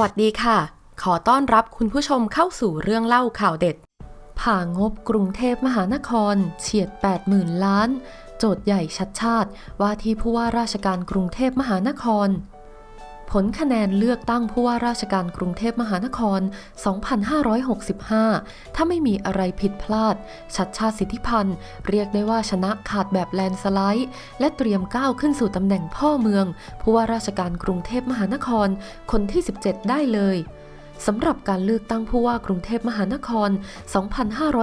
วัสดีค่ะ ขอต้อนรับคุณผู้ชมเข้าสู่เรื่องเล่าข่าวเด็ด ผ่างบกรุงเทพมหานคร เฉียด 80,000 ล้าน โจทย์ใหญ่ชัดชาติ ว่าที่ผู้ว่าราชการกรุงเทพมหานคร ผลคะแนนเลือกตั้งผู้ว่าราชการกรุงเทพมหานคร 2565 ถ้าไม่มีอะไรผิดพลาด ชัดชาติสิทธิพันธ์ เรียกได้ว่าชนะขาดแบบแลนสไลด์ และเตรียมก้าวขึ้นสู่ตำแหน่งพ่อเมือง ผู้ว่าราชการกรุงเทพมหานคร คนที่ 17 ได้เลย สำหรับการเลือกตั้งผู้ว่ากรุงเทพมหานคร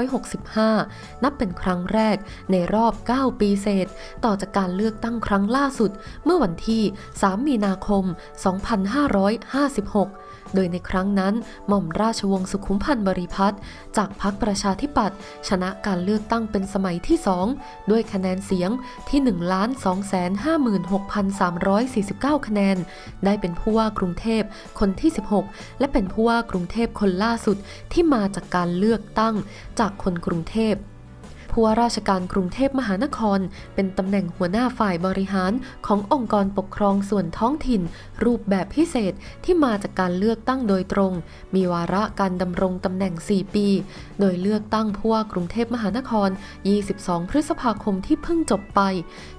2565 นับเป็นครั้งแรกในรอบ 9 ปีเศษ ต่อจากการเลือกตั้งครั้งล่าสุด เมื่อวันที่ 3 มีนาคม 2556โดยในครั้งนั้น หม่อมราชวงศ์สุขุมพันธ์บริพัตรจากพรรคประชาธิปัตย์ชนะการเลือกตั้งเป็นสมัยที่ 2 ด้วยคะแนนเสียงที่ 1,256,349 คะแนน ได้เป็นผู้ว่ากรุงเทพคนที่ 16 และเป็นผู้ว่ากรุงเทพคนล่าสุดที่มาจากการเลือกตั้งจากคนกรุงเทพ ผู้ว่าราชการกรุงเทพมหานคร เป็นตำแหน่งหัวหน้าฝ่ายบริหารขององค์กรปกครองส่วนท้องถิ่น รูปแบบพิเศษที่มาจากการเลือกตั้งโดยตรง มีวาระการดำรงตำแหน่ง 4 ปี โดยเลือกตั้งผู้ว่ากรุงเทพมหานคร 22 พฤษภาคมที่เพิ่งจบไป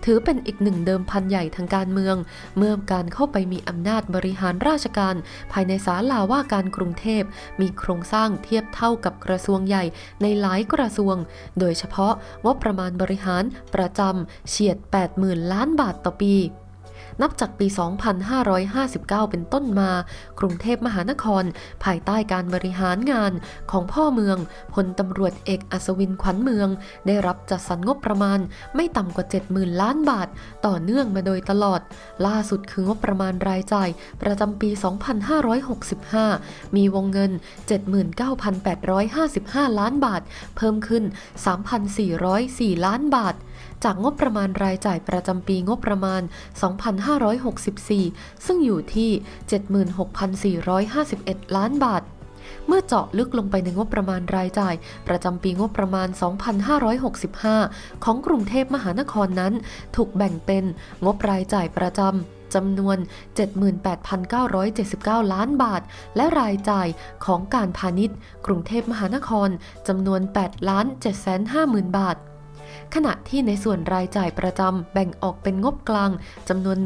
ถือเป็นอีกหนึ่งเดิมพันใหญ่ทางการเมือง เมื่อการเข้าไปมีอำนาจบริหารราชการ ภายในศาลาว่าการกรุงเทพมีโครงสร้างเทียบเท่ากับกระทรวงใหญ่ในหลายกระทรวง โดยเฉพาะงบประมาณบริหารประจำเฉียด 80,000 ล้านบาทต่อปี นับจากปี 2559 เป็นต้นมา กรุงเทพมหานคร ภายใต้การบริหารงานของพ่อเมืองพลตำรวจเอกอัศวินขวัญเมือง ได้รับจัดสรรงบประมาณไม่ต่ำกว่า 70,000 ล้านบาท ต่อเนื่องมาโดยตลอด ล่าสุดคืองบประมาณรายจ่าย ประจำปี 2565 มีวงเงิน 79,855 ล้านบาท เพิ่มขึ้น 3,404 ล้านบาทจากงบประมาณรายจ่ายประจำปีงบประมาณ 2564 ซึ่งอยู่ที่ 76,451 ล้านบาทเมื่อเจาะลึกลงไปในงบประมาณรายจ่าย ประจำปีงบประมาณ 2565 ของกรุงเทพมหานครนั้น ถูกแบ่งเป็นงบรายจ่ายประจำจำนวน 78,979 ล้านบาท และรายจ่ายของการพาณิชย์ กรุงเทพมหานครจำนวน 8 ล้าน750,000 บาท ขณะที่ในส่วนรายจ่ายประจำแบ่งออกเป็นงบกลางจำนวน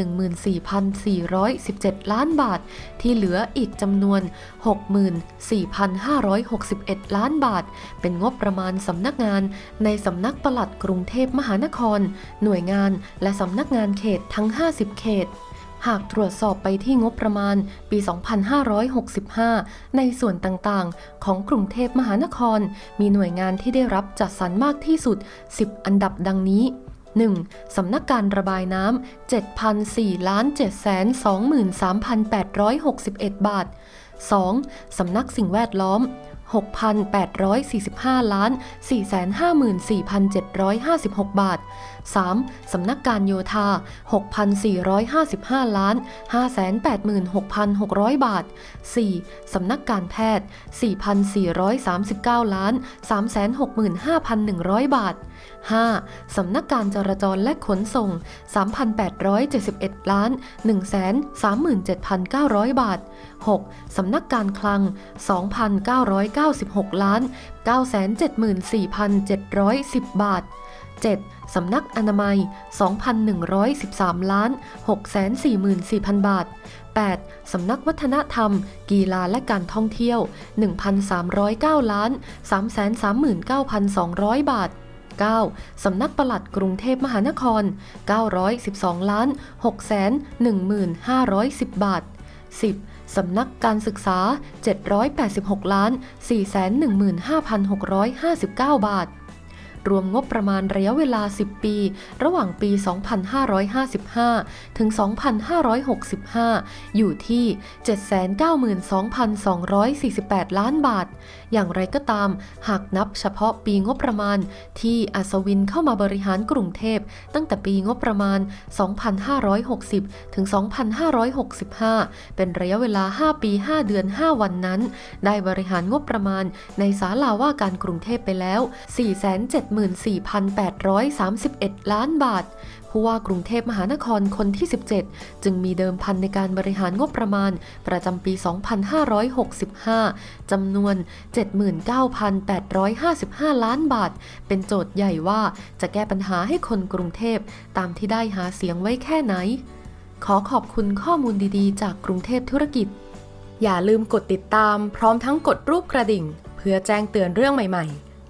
14,417 ล้านบาท ที่เหลืออีกจำนวน 64,561 ล้านบาท เป็นงบประมาณสำนักงานในสำนักปลัดกรุงเทพมหานคร หน่วยงานและสำนักงานเขตทั้ง 50 เขต หากตรวจสอบไปที่งบประมาณปี 2565 ในส่วนต่างๆ ของกรุงเทพมหานคร มีหน่วยงานที่ได้รับจัดสรรมากที่สุด 10 อันดับดังนี้ 1. สำนักการระบายน้ำ7,4,723,861 บาท 2. สำนักสิ่งแวดล้อม 6,845ล้าน454,756 บาท 3. สำนักการโยธา 6,455ล้าน586,600 บาท 4. สำนักการแพทย์ 4,439ล้าน365,100 บาท 5. สำนักการจราจรและขนส่ง 3,871ล้าน137,900 บาท 6. สำนักการคลัง 2,996ล้าน974,710 บาท 7. สำนักอนามัย 2,113 ล้าน 644,000 บาท 8. สำนักวัฒนธรรม กีฬาและการท่องเที่ยว 1,309 ล้าน 339,200 บาท 9. สำนักปลัดกรุงเทพมหานคร 912ล้าน6 1 510 บาท 10. สำนักการศึกษา 786ล้าน415,659 บาท รวมงบประมาณระยะเวลา 10 ปี ระหว่างปี 2555 ถึง 2565 อยู่ที่ 792,248 ล้านบาท อย่างไรก็ตาม หากนับเฉพาะปีงบประมาณที่อัศวินเข้ามาบริหารกรุงเทพ ตั้งแต่ปีงบประมาณ 2560 ถึง 2565 เป็นระยะเวลา 5 ปี 5 เดือน 5 วันนั้น ได้บริหารงบประมาณในศาลาว่าการกรุงเทพไปแล้ว 4 7 74,831 ล้านบาท ผู้ว่ากรุงเทพมหานครคนที่ 17 จึงมีเดิมพันในการบริหารงบประมาณ ประจำปี 2565 จำนวน 79,855 ล้านบาท เป็นโจทย์ใหญ่ว่าจะแก้ปัญหาให้คนกรุงเทพตามที่ได้หาเสียงไว้แค่ไหน ขอขอบคุณข้อมูลดีๆ จากกรุงเทพธุรกิจ อย่าลืมกดติดตามพร้อมทั้งกดรูปกระดิ่ง เพื่อแจ้งเตือนเรื่องใหม่ ๆ